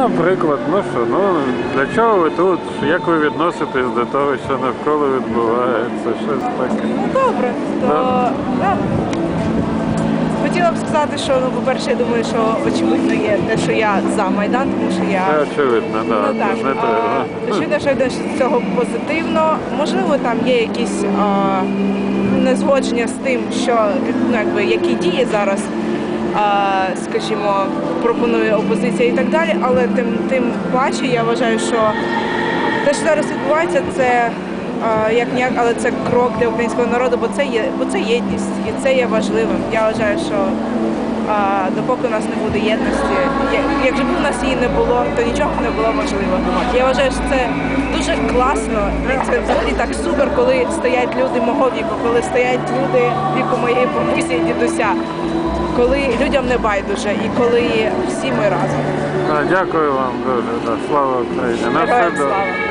Наприклад, ну що, ну для чого ви тут? Як ви відноситесь до того, що навколо відбувається? Щось таке. Ну добре, то Да. да. хотіла б сказати, що ну, по-перше, я думаю, що очевидно є те, що я за Майдан, тому що я Це очевидно, да, ну, так, не треба. а, очевидно, що йде з цього позитивно. Можливо, там є якісь а, незгодження з тим, що ну, якби, які дії зараз. Скажімо, пропонує опозиція і так далі, але тим тим паче я вважаю, що те, що зараз відбувається, це як ніяк, але це крок для українського народу, бо це є, бо це єдність, і це є важливим. Я вважаю, що допоки у нас не буде єдності, якщо б у нас її не було, то нічого не було можливо. Я вважаю, що це дуже класно, і це взагалі так супер, коли стоять люди мого віку, коли стоять люди віку моєї бабусі дідуся, коли людям не байдуже і коли всі ми разом. Дякую вам дуже. Слава Україні. На все добре.